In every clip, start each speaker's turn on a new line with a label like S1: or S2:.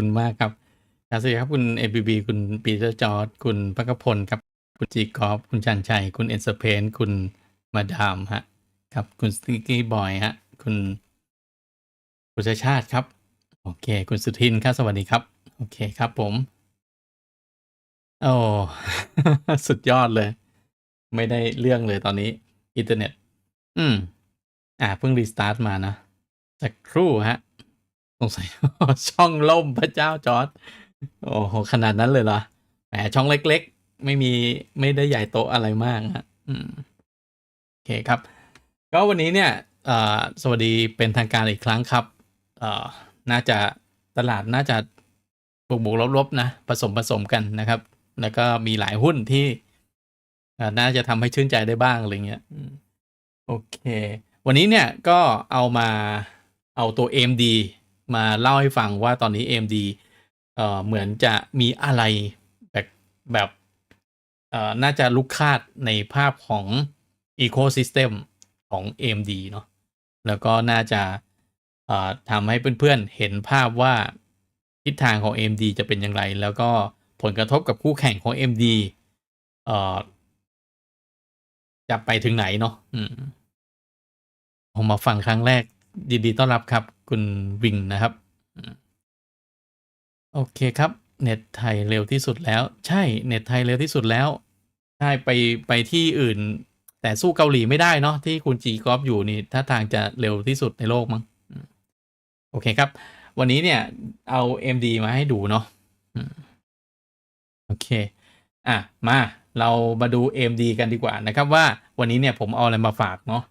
S1: คุณมากครับครับสวัสดีครับคุณ ABB คุณปีเตอร์จอร์ดคุณพักพลครับ คุณจีกอฟคุณชันชัย คุณเอ็นเซเพนคุณมาดามฮะ ครับ คุณสติกกี้บอยฮะ คุณคุณชาชาติครับ โอเค คุณสุทินครับ สวัสดีครับ โอเคครับผม โอ้ สุดยอดเลย ไม่ได้เรื่องเลยตอนนี้อินเทอร์เน็ต อืม อ่า เพิ่งรีสตาร์ทมานะสักครู่ฮะ สงสัย ช่องล่มพระเจ้าจอร์ดโอ้โหขนาดนั้นเลยเหรอแหมช่องเล็กๆ ไม่มีไม่ได้ใหญ่โตอะไรมากฮะอืมโอเคครับ ก็วันนี้เนี่ยสวัสดีเป็นทางการอีกครั้งครับน่าจะตลาดน่าจะบวกบวกลบลบๆนะผสมผสมกันนะครับ แล้วก็มีหลายหุ้นที่น่าจะทำให้ชื่นใจได้บ้างอะไรเงี้ยโอเค วันนี้เนี่ยก็เอามาเอาตัว AMD มาเล่าให้ฟังว่าตอนนี้ AMD เอ่อเหมือนจะมีอะไรแบบแบบเอ่อน่าจะลุกคาดในภาพของ Ecosystem ของ AMD เนาะแล้วก็น่าจะเอ่อทำให้เพื่อนๆเห็นภาพว่าทิศทางของ AMD จะเป็นอย่างไร แล้วก็ผลกระทบกับคู่แข่งของ AMD เอ่อจะไปถึงไหนเนาะอืมผมมาฟังครั้งแรก ยินดีต้อนรับครับ คุณวิงนะครับ โอเคครับ เน็ตไทยเร็วที่สุดแล้ว ใช่เน็ตไทยเร็วที่สุดแล้ว ใช่ไปไปที่อื่น แต่สู้เกาหลีไม่ได้เนาะที่คุณจีกอฟอยู่นี่ถ้าทางจะเร็วที่สุดในโลกมั้งโอเคครับ วันนี้เนี่ยเอา MD มาให้ดูเนาะโอเค อะ มาเรามาดู AMD กันดีกว่านะครับว่าวันนี้เนี่ยผมเอาอะไรมาฝากเนาะ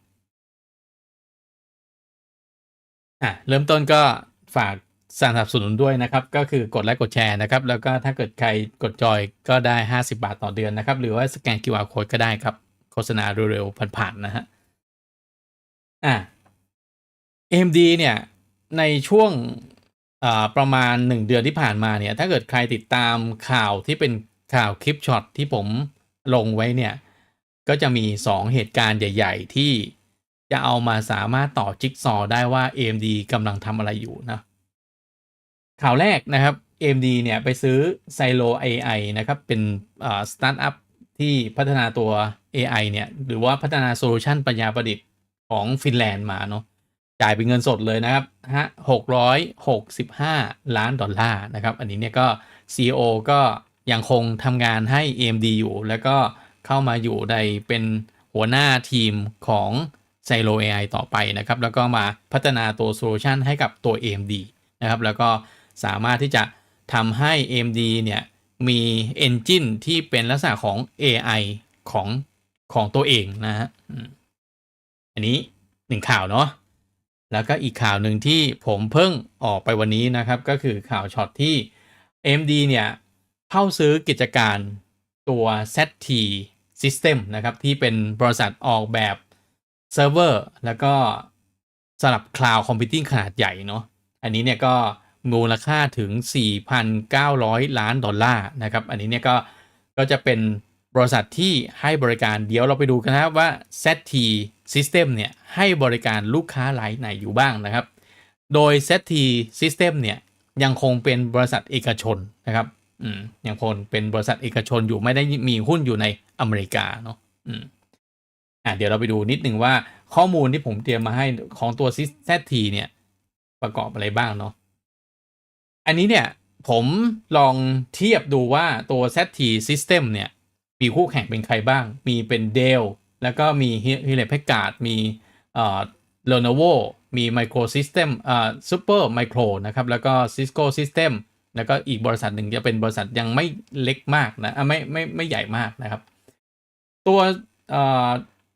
S1: อะเริ่มต้นก็ฝากสนับสนุนด้วยนะครับ ก็คือกดไลค์กดแชร์นะครับ แล้วก็ถ้าเกิดใครกดจอยก็ได้ 50 บาทต่อเดือนนะครับ หรือว่าสแกน QR code ก็ได้ครับ โฆษณาเร็วๆผ่านๆนะฮะอะ AMD เนี่ย ในช่วงประมาณ 1 เดือนที่ผ่านมาเนี่ย ถ้าเกิดใครติดตามข่าวที่เป็นข่าวคลิปช็อตที่ผมลงไว้เนี่ย ก็จะมี 2 เหตุการณ์ใหญ่ ๆ ที่ จะเอามาสามารถต่อจิ๊กซอว์ได้ว่า AMD กำลังทำอะไรอยู่นะข่าวแรกนะครับ AMD เนี่ยไปซื้อ Silo AI นะครับ เป็นสตาร์ทอัพที่พัฒนาตัว AI เนี่ย หรือว่าพัฒนาโซลูชันปัญญาประดิษฐ์ของฟินแลนด์มาเนาะจ่ายเป็นเงินสดเลยนะครับฮะ665ล้านดอลลาร์นะครับ อันนี้เนี่ยก็ CEO ก็ยังคงทำงานให้ AMD อยู่ แล้วก็เข้ามาอยู่ในเป็นหัวหน้าทีมของ s i l o AI ต่อไปนะครับ แล้วก็มาพัฒนาตัวโซลูชันให้กับตัว AMD นะครับ แล้วก็สามารถที่จะทำให้ AMD เนี่ยมี Engine ที่เป็นลักษณะของ AI ของของตัวเองนะฮะอันนี้หนึ่งข่าวเนาะแล้วก็อีกข่าวหนึ่งที่ผมเพิ่งออกไปวันนี้นะครับ ก็คือข่าวช็อตที่ AMD เนี่ยเข้าซื้อกิจการตัว ZT System นะครับ ที่เป็นบริษัทออกแบบ เซิร์ฟเวอร์แล้วก็สำหรับ Cloud Computing ขนาดใหญ่เนาะอันนี้เนี่ยก็มูลค่าถึง 4,900 ล้านดอลลาร์นะครับ อันนี้เนี่ยก็ก็จะเป็นบริษัทที่ให้บริการเดี๋ยวเราไปดูกันนะครับว่า ZT System เนี่ยให้บริการลูกค้ารายไหนอยู่บ้างนะครับ โดย ZT System เนี่ยยังคงเป็นบริษัทเอกชนนะครับ อืมยังคงเป็นบริษัทเอกชนอยู่ไม่ได้มีหุ้นอยู่ในอเมริกาเนาะอืม อะเดี๋ยวเราไปดูนิดนึงว่าข้อมูลที่ผมเตรียมมาให้ของตัว ZT เนี่ยประกอบอะไรบ้างเนาะอันนี้เนี่ยผมลองเทียบดูว่าตัว ZT System เนี่ยมีคู่แข่งเป็นใครบ้าง มีเป็น Dell แล้วก็มี Hewlett Packard มีเอ่อ Lenovo มี Microsystem เอ่อ Super Micro นะครับ แล้วก็ Cisco System แล้วก็อีกบริษัทหนึ่งจะเป็นบริษัทยังไม่เล็กมากนะอะไม่ไม่ไม่ใหญ่มากนะครับ ตัวเอ่อ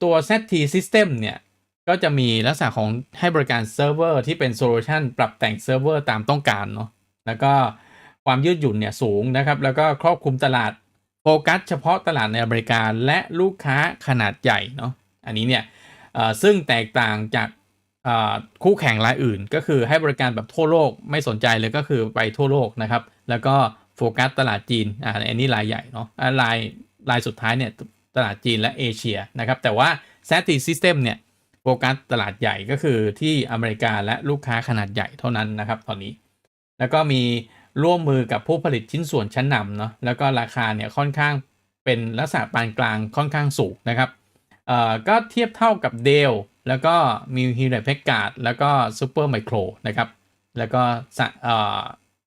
S1: ตัว ZT System เนี่ย ก็จะมีลักษณะของให้บริการเซิร์ฟเวอร์ที่เป็นโซลูชันปรับแต่งเซิร์ฟเวอร์ตามต้องการเนาะแล้วก็ความยืดหยุ่นเนี่ยสูงนะครับ แล้วก็ครอบคลุมตลาดโฟกัสเฉพาะตลาดในอเมริกาและลูกค้าขนาดใหญ่เนาะอันนี้เนี่ยซึ่งแตกต่างจากคู่แข่งรายอื่น ก็คือให้บริการแบบทั่วโลกไม่สนใจเลยก็คือไปทั่วโลกนะครับ แล้วก็โฟกัสตลาดจีนอ่าอันนี้รายใหญ่เนาะอ่ารายรายสุดท้ายเนี่ย ตลาดจีนและเอเชียนะครับ แต่ว่า ZT System เนี่ยโฟกัสตลาดใหญ่ก็คือที่อเมริกาและลูกค้าขนาดใหญ่เท่านั้นนะครับ ตอนนี้ แล้วก็มีร่วมมือกับผู้ผลิตชิ้นส่วนชั้นนำเนาะแล้วก็ราคาเนี่ยค่อนข้างเป็นลักษณะปานกลางค่อนข้างสูงนะครับเอ่อก็เทียบเท่ากับเดลแล้วก็มีฮิวแลนด์แพคการ์ดแล้วก็ซูเปอร์ไมโครนะครับ แล้วก็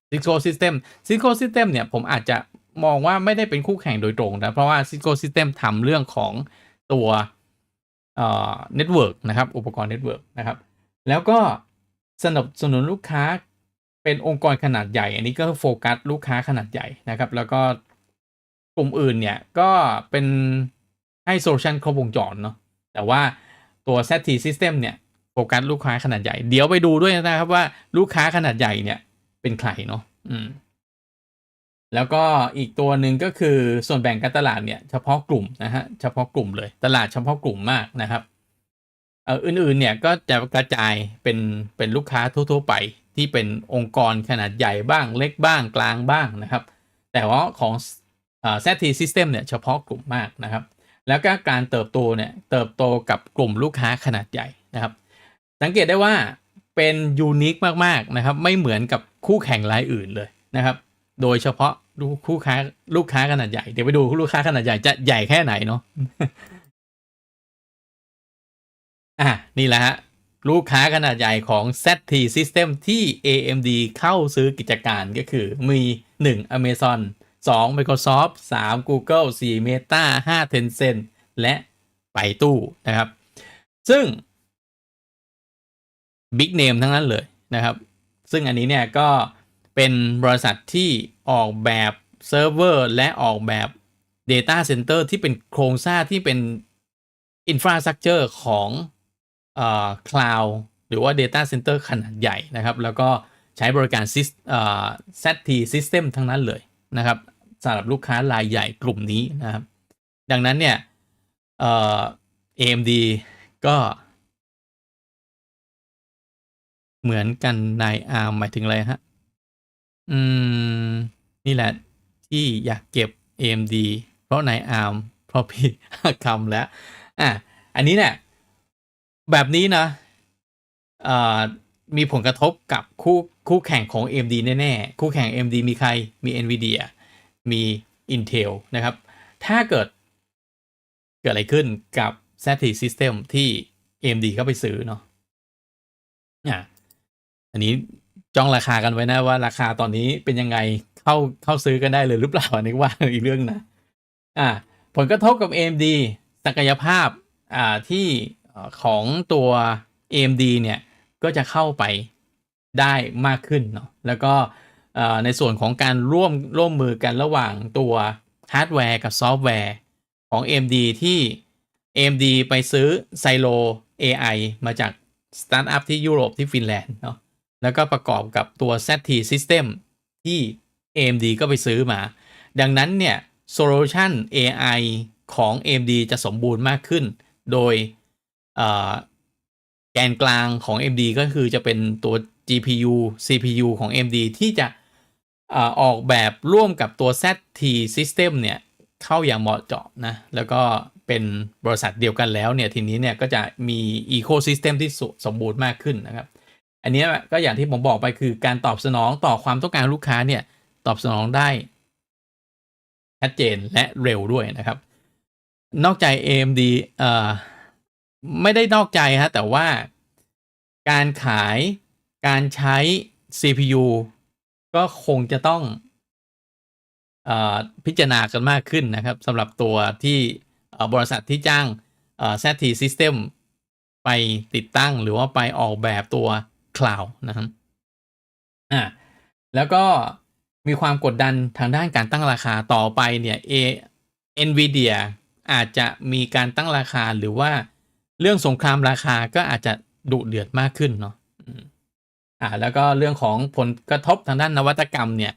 S1: ซิโก้ซิสเต็มซิโก้ซิสเต็มเนี่ยผมอาจจะ มองว่าไม่ได้เป็นคู่แข่งโดยตรงนะ เพราะว่าซิโก้ซิสเต็มทำเรื่องของตัวเน็ตเวิร์กนะครับ อุปกรณ์เน็ตเวิร์กนะครับ แล้วก็สนับสนุนลูกค้าเป็นองค์กรขนาดใหญ่ อันนี้ก็โฟกัสลูกค้าขนาดใหญ่นะครับ แล้วก็กลุ่มอื่นเนี่ย ก็เป็นให้โซลูชันครบวงจรเนาะแต่ว่าตัว ZT System เนี่ยโฟกัสลูกค้าขนาดใหญ่ เดี๋ยวไปดูด้วยนะครับว่าลูกค้าขนาดใหญ่เนี่ยเป็นใครเนาะอืม แล้วก็อีกตัวหนึ่งก็คือส่วนแบ่งการตลาดเนี่ยเฉพาะกลุ่มนะฮะเฉพาะกลุ่มเลยตลาดเฉพาะกลุ่มมากนะครับเอ่ออื่นๆเนี่ยก็จะกระจายเป็นเป็นลูกค้าทั่วๆไป ที่เป็นองค์กรขนาดใหญ่บ้างเล็กบ้างกลางบ้างนะครับ แต่ว่าของเอ่อ ZT System เนี่ยเฉพาะกลุ่มมากนะครับ แล้วก็การเติบโตเนี่ยเติบโตกับกลุ่มลูกค้าขนาดใหญ่นะครับ สังเกตได้ว่าเป็นยูนิคมากๆนะครับ ไม่เหมือนกับคู่แข่งรายอื่นเลยนะครับ โดยเฉพาะลูกคู่ค้าลูกค้าขนาดใหญ่ เดี๋ยวไปดูลูกค้าขนาดใหญ่จะใหญ่แค่ไหนเนาะอะนี่แหละฮะ ลูกค้าขนาดใหญ่ของ ZT System ที่ AMD เข้าซื้อกิจการก็คือมี 1 Amazon 2 Microsoft 3 Google 4 Meta 5 Tencent และไปตู้นะครับ ซึ่ง Big Name ทั้งนั้นเลยนะครับ ซึ่งอันนี้เนี่ยก็ เป็นบริษัทที่ออกแบบเซิร์ฟเวอร์และออกแบบ Data Center ที่เป็นโครงสร้างที่เป็น Infrastructure ของเอ่อ Cloud หรือว่า Data Center ขนาดใหญ่นะครับ แล้วก็ใช้บริการ Sys- เอ่อ ZT System ทั้งนั้นเลยนะครับสำหรับลูกค้ารายใหญ่กลุ่มนี้นะครับ ดังนั้นเนี่ยเอ่อ AMD ก็เหมือนกันนายอาร์มหมายถึงอะไรฮะ อืม นี่แหละที่อยากเก็บ AMD เพราะนายอาร์มเพราะพี่คำแล้ว อะ อันนี้เนี่ย แบบนี้นะเอ่อมีผลกระทบกับคู่คู่แข่งของ AMD แน่ ๆ คู่แข่ง AMD มีใคร มี NVIDIA มี Intel นะครับ ถ้าเกิดเกิดอะไรขึ้นกับ ZT System ที่ AMD เข้าไปซื้อเนาะอะอันนี้ จ้องราคากันไว้นะว่าราคาตอนนี้เป็นยังไงเข้าเข้าซื้อกันได้เลยหรือเปล่าอันนี้ว่าอีกเรื่องนะอ่าผลกระทบกับ AMD ศักยภาพอ่าที่ของตัว AMD เนี่ยก็จะเข้าไปได้มากขึ้นเนาะแล้วก็อ่อในส่วนของการร่วมร่วมมือกันระหว่างตัวฮาร์ดแวร์กับซอฟต์แวร์ของ AMD ที่ AMD ไปซื้อไซโล AI มาจากสตาร์ทอัพที่ยุโรปที่ฟินแลนด์เนาะ แล้วก็ประกอบกับตัว ZT System ที่ AMD ก็ไปซื้อมา ดังนั้นเนี่ย Solution AI ของ AMD จะสมบูรณ์มากขึ้น โดยแกนกลางของ AMD ก็คือจะเป็นตัว GPU CPU ของ AMD ที่จะออกแบบร่วมกับตัว ZT System เนี่ยเข้าอย่างเหมาะเจาะนะ แล้วก็เป็นบริษัทเดียวกันแล้วเนี่ย ทีนี้เนี่ยก็จะมี Ecosystem ที่สสมบูรณ์มากขึ้นนะครับ อันนี้ก็อย่างที่ผมบอกไปคือการตอบสนองต่อความต้องการลูกค้าเนี่ยตอบสนองได้ชัดเจนและเร็วด้วยนะครับ นอกใจ AMD เอ่อไม่ได้นอกใจฮะแต่ว่าการขายการใช้ CPU ก็คงจะต้องอพิจารณากันมากขึ้นนะครับสำหรับตัวที่บริษัทที่จ้างเอ่อ ZT System ไปติดตั้งหรือว่าไปออกแบบตัว Cloud นะครับอ่าแล้วก็มีความกดดันทางด้านการตั้งราคาต่อไปเนี่ย A NVIDIA อาจจะมีการตั้งราคาหรือว่าเรื่องสงครามราคาก็อาจจะดุเดือดมากขึ้นเนาะอ่าแล้วก็เรื่องของผลกระทบทางด้านนวัตกรรมเนี่ย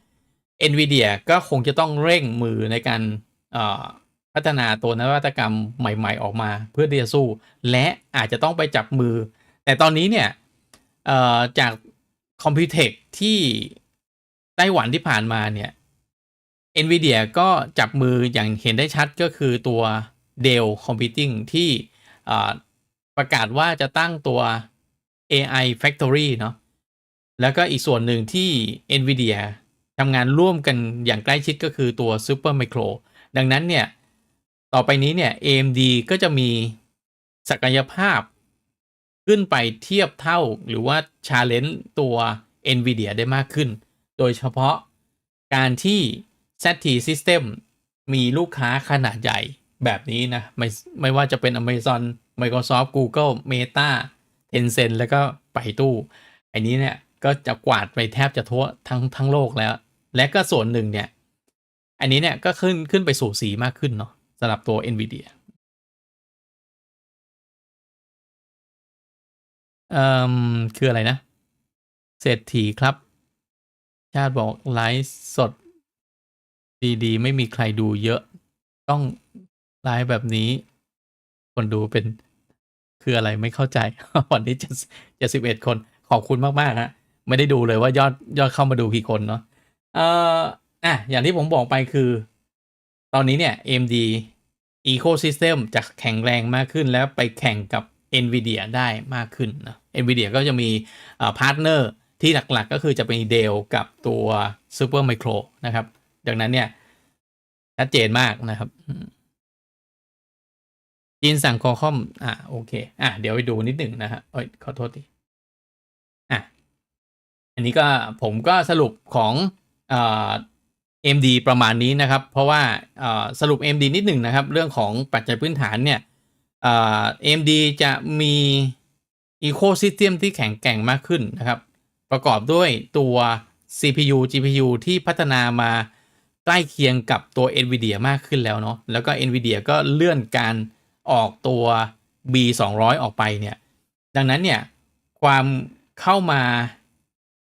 S1: NVIDIA ก็คงจะต้องเร่งมือในการอ่อพัฒนาตัวนวัตกรรมใหม่ ๆ ออกมา เพื่อที่จะสู้ และอาจจะต้องไปจับมือ แต่ตอนนี้เนี่ย เอ่อจาก Computex ที่ไต้หวันที่ผ่านมาเนี่ย NVIDIA ก็จับมืออย่างเห็นได้ชัดก็คือตัว Dell Computing ที่ประกาศว่าจะตั้งตัว AI Factory เนาะแล้วก็อีกส่วนหนึ่งที่ NVIDIA ทำงานร่วมกันอย่างใกล้ชิดก็คือตัว Super Micro ดังนั้นเนี่ย ต่อไปนี้เนี่ย AMD ก็จะมีศักยภาพ ขึ้นไปเทียบเท่าหรือว่า challenge ตัว NVIDIA ได้มากขึ้น โดยเฉพาะการที่ ZT System มีลูกค้าขนาดใหญ่แบบนี้นะ ไม่ไม่ว่าจะเป็น Amazon Microsoft Google Meta Tencent แล้วก็ไปตู้ อันนี้เนี่ยก็จะกวาดไปแทบจะทั่วทั้งทั้งโลกแล้ว และก็ส่วนหนึ่งเนี่ย อันนี้เนี่ยก็ขึ้นขึ้นไปสู่สีมากขึ้นเนาะสำหรับตัว NVIDIA เอ่อคืออะไรนะ เศรษฐีครับ ชาติบอกไลฟ์สด ดีๆ ไม่มีใครดูเยอะ ต้องไลฟ์แบบนี้ คนดูเป็นคืออะไรไม่เข้าใจ วันนี้จะจะสิบเอ็ดคน ขอบคุณมากๆฮะไม่ได้ดูเลยว่ายอดยอดเข้ามาดูกี่คนเนาะเอ่ออะอย่างที่ผมบอกไปคือ ตอนนี้เนี่ย AMD Ecosystem จะแข็งแรงมากขึ้นแล้วไปแข่งกับ NVIDIA ได้มากขึ้นนะ NVIDIA ก็จะมีพาร์ทเนอร์ที่หลักๆ ก็คือจะเป็น Dell กับตัว Super Micro นะครับ ดังนั้นเนี่ยชัดเจนมากนะครับจีนสั่งคอคอม อะโอเค อะเดี๋ยวไปดูนิดหนึ่งนะฮะเอ้ยขอโทษทีอะอันนี้ก็ผมก็สรุปของเอ่อ MD ประมาณนี้นะครับ เพราะว่าสรุป MD นิดหนึ่งนะครับ เรื่องของปัจจัยพื้นฐานเนี่ย เอ็มดีจะมี Ecosystem ที่แข็งแกร่งมากขึ้นนะครับ ประกอบด้วยตัว CPU GPU ที่พัฒนามาใกล้เคียงกับตัว NVIDIA มากขึ้นแล้วเนาะแล้วก็ NVIDIA ก็เลื่อนการออกตัว B200 ออกไปเนี่ย ดังนั้นเนี่ย ความเข้ามา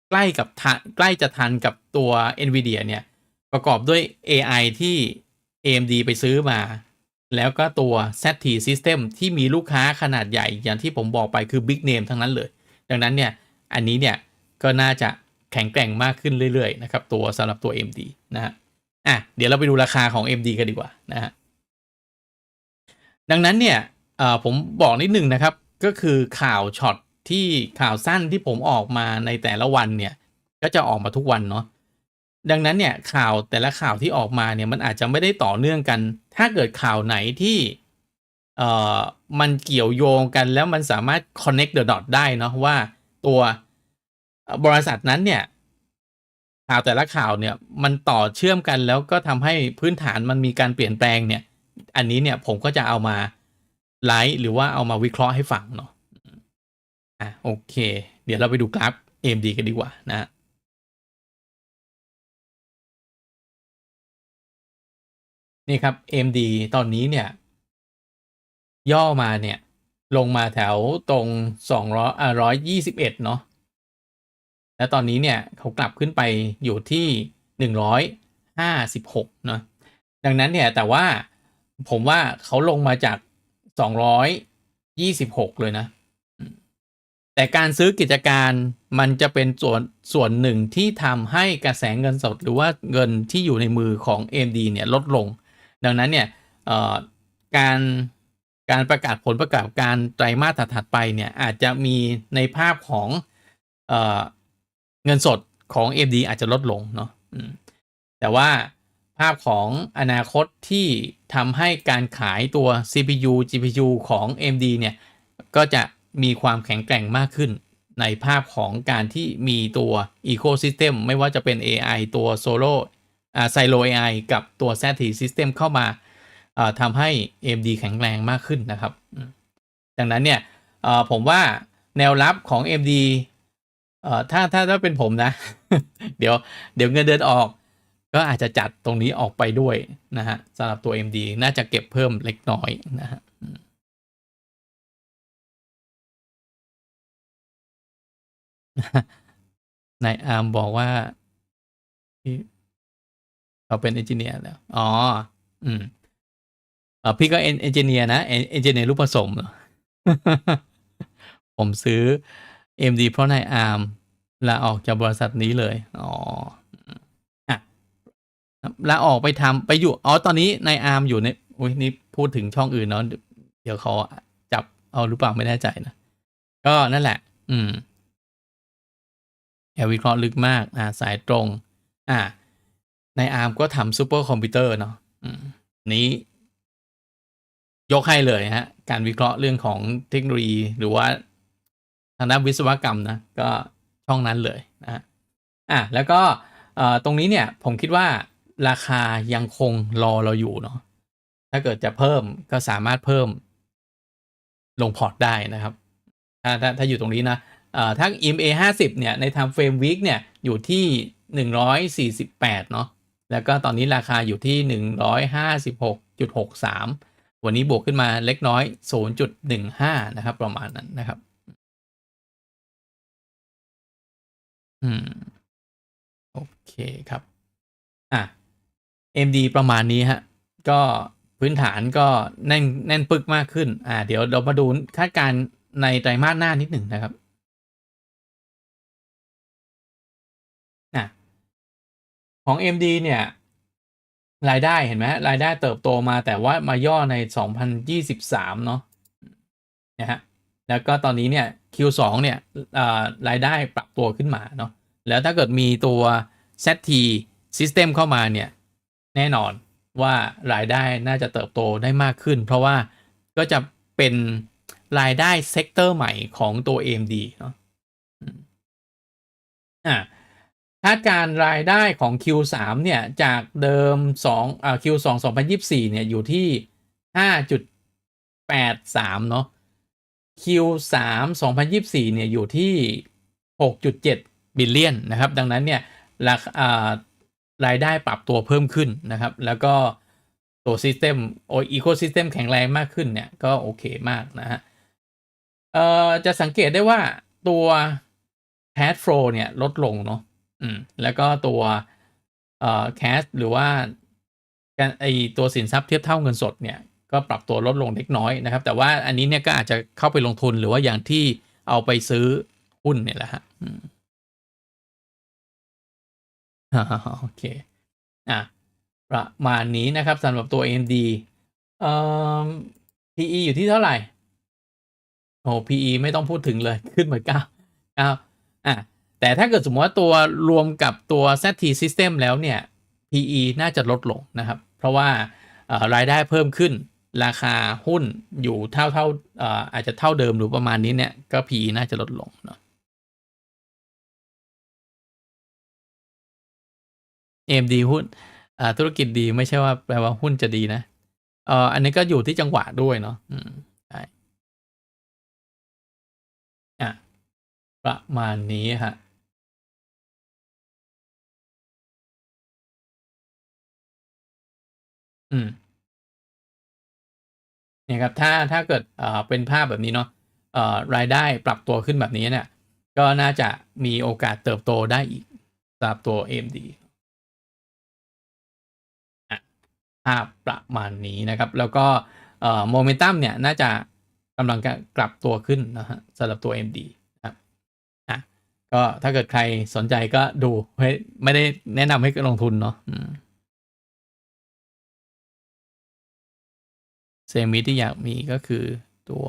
S1: ใกล้กับใกล้จะทันกับตัว NVIDIA เนี่ย ประกอบด้วย AI ที่ AMD ไปซื้อมา แล้วก็ตัว ZT System ที่มีลูกค้าขนาดใหญ่อย่างที่ผมบอกไปคือ Big Name ทั้งนั้นเลย ดังนั้นเนี่ย อันนี้เนี่ย ก็น่าจะแข็งแกร่งมากขึ้นเรื่อย ๆ นะครับ ตัวสำหรับตัว AMD นะฮะอะเดี๋ยวเราไปดูราคาของ AMD กันดีกว่านะฮะดังนั้นเนี่ยผมบอกนิดหนึ่งนะครับ ก็คือข่าวช็อตที่ข่าวสั้นที่ผมออกมาในแต่ละวันเนี่ย ก็จะออกมาทุกวันเนาะ ดังนั้นเนี่ยข่าวแต่ละข่าวที่ออกมาเนี่ยมันอาจจะไม่ได้ต่อเนื่องกัน ถ้าเกิดข่าวไหนที่เอ่อมันเกี่ยวโยงกันแล้วมันสามารถ connect the dot ได้เนาะว่าตัวบริษัทนั้นเนี่ย ข่าวแต่ละข่าวเนี่ยมันต่อเชื่อมกันแล้วก็ทำให้พื้นฐานมันมีการเปลี่ยนแปลงเนี่ย อันนี้เนี่ยผมก็จะเอามาไลฟ์หรือว่าเอามาวิเคราะห์ให้ฟังเนาะอะโอเค เดี๋ยวเราไปดูกราฟ AMD กันดีกว่านะ นี่ครับ AMD ตอนนี้เนี่ย ย่อมาเนี่ย ลงมาแถวตรงสองร้อยอ่าร้อยยี่สิบเอ็ดเนาะแล้วตอนนี้เนี่ยเขากลับขึ้นไปอยู่ที่หนึ่งร้อยห้าสิบหกเนาะดังนั้นเนี่ย แต่ว่าผมว่าเขาลงมาจากสองร้อยยี่สิบหกเลยนะ แต่การซื้อกิจการมันจะเป็นส่วนส่วนหนึ่งที่ทำให้กระแสเงินสด หรือว่าเงินที่อยู่ในมือของ AMD เนี่ยลดลง ดังนั้นเนี่ยการการประกาศผลประกอบการไตรมาสถัดไปเนี่ยอาจจะมีในภาพของเอเงินสดของ AMD อาจจะลดลงเนาะแต่ว่าภาพของอนาคตที่ทำให้การขายตัว CPU GPU ของ AMD เนี่ยก็จะมีความแข็งแกร่งมากขึ้น ในภาพของการที่มีตัว Ecosystem ไม่ว่าจะเป็น AI ตัว Solo อ่า Silo AI กับตัว ZT System เข้ามาทำให้ AMD แข็งแรงมากขึ้นนะครับ ดังนั้นเนี่ยผมว่าแนวรับของ AMD ถ้าถ้าถ้าเป็นผมนะ เดี๋ยวเดี๋ยวเงินเดือนออก ก็อาจจะจัดตรงนี้ออกไปด้วยนะฮะสำหรับตัว AMD น่าจะเก็บเพิ่มเล็กน้อยนะฮะนายอาร์มบอกว่า เขาเป็นเอนจิเนียร์แล้ว อ๋อ อืมเออพี่ก็เอนเอนจิเนียร์นะเอนจิเนียร์รูปผสม ผมซื้อ MD เพราะนายอาร์มลาออกจากบริษัทนี้เลย อ๋ออะลาออกไปทำไปอยู่ อ๋อ ตอนนี้นายอาร์มอยู่ในอุ้ยนี่พูดถึงช่องอื่นเนาะ เดี๋ยวเขาจับเอาหรือเปล่าไม่แน่ใจนะ ก็นั่นแหละ อืมแอวิเคราะห์ลึกมาก อ่า สายตรง อ่า ใน ARM ก็ทำซูเปอร์คอมพิวเตอร์เนาะนี้ ยกให้เลยฮะ การวิเคราะห์เรื่องของเทคโนโลยี หรือว่าทางด้านวิศวกรรมนะ ก็ช่องนั้นเลยนะอะ แล้วก็ตรงนี้เนี่ย ผมคิดว่าราคายังคงรอเราอยู่เนาะถ้าเกิดจะเพิ่มก็สามารถเพิ่มลงพอร์ตได้นะครับ ถ้าถ้าถ้าอยู่ตรงนี้นะเอ่อถ้า EMA 50 เนี่ย ใน time frame week เนี่ย อยู่ที่ 148 เนาะ แล้วก็ตอนนี้ราคาอยู่ที่ 156.63 วันนี้บวกขึ้นมาเล็กน้อย 0.15 นะครับ ประมาณนั้นนะครับ อืม โอเคครับ อะ MD ประมาณนี้ฮะ ก็พื้นฐานก็แน่นแน่นปึกมากขึ้น อ่า เดี๋ยวเรามาดูคาดการณ์ในไตรมาสหน้านิดหนึ่งนะครับ ของ MD เนี่ยรายได้เห็นไหมรายได้เติบโตมาแต่ว่ามาย่อใน 2023 เนาะนะฮะแล้วก็ตอนนี้เนี่ย Q2 เนี่ยรายได้ปรับตัวขึ้นมาเนาะแล้วถ้าเกิดมีตัว ZT System เข้ามาเนี่ย แน่นอนว่ารายได้น่าจะเติบโตได้มากขึ้น เพราะว่าก็จะเป็นรายได้เซกเตอร์ใหม่ของตัว AMD เนาะอ่า คาดการรายได้ของ Q3 เนี่ย จากเดิม2อ่า Q2 2024 เนี่ย อยู่ที่ 5.83 เนาะ Q3 2024 เนี่ย อยู่ที่ 6.7 บิลเลียนนะครับ ดังนั้นเนี่ยราคารายได้ปรับตัวเพิ่มขึ้นนะครับ แล้วก็ตัวซิสเต็มโออีโคซิสเต็มแข็งแรงมากขึ้นเนี่ย ก็โอเคมากนะฮะเอ่อจะสังเกตได้ว่าตัว cash flow เนี่ย ลดลงเนาะ อืมแล้วก็ตัวเอ่อ cash หรือว่าไอตัวสินทรัพย์เทียบเท่าเงินสดเนี่ยก็ปรับตัวลดลงเล็กน้อยนะครับ แต่ว่าอันนี้เนี่ยก็อาจจะเข้าไปลงทุนหรือว่าอย่างที่เอาไปซื้อหุ้นเนี่ยแหละฮะอืมโอเค อะ ประมาณนี้นะครับสำหรับตัว AMD เอ่อ PE อยู่ที่เท่าไหร่โอ้ PE ไม่ต้องพูดถึงเลยขึ้นมาเก้าเก้าอะ แต่ถ้าเกิดสมมติว่าตัวรวมกับตัว ZT System แล้วเนี่ย PE น่าจะลดลงนะครับ เพราะว่ารายได้เพิ่มขึ้น ราคาหุ้นอยู่เท่าเท่าอาจจะเท่าเดิมหรือประมาณนี้เนี่ย ก็ PE น่าจะลดลงเนาะ AMD หุ้นธุรกิจดีไม่ใช่ว่าแปลว่าหุ้นจะดีนะเอ่ออันนี้ก็อยู่ที่จังหวะด้วยเนาะอืมใช่อะประมาณนี้ฮะ อืมเนี่ยครับถ้าถ้าเกิดเอ่อเป็นภาพแบบนี้เนาะเอ่อรายได้ปรับตัวขึ้นแบบนี้เนี่ยก็น่าจะมีโอกาสเติบโตได้อีกสำหรับตัว AMD ภาพประมาณนี้นะครับ แล้วก็โมเมนตัมเนี่ยน่าจะกำลังกลับตัวขึ้นนะฮะสำหรับตัว AMD นะครับอะก็ถ้าเกิดใครสนใจก็ดูไม่ได้แนะนำให้ลงทุนเนาะ เซมิที่อยากมีก็คือตัว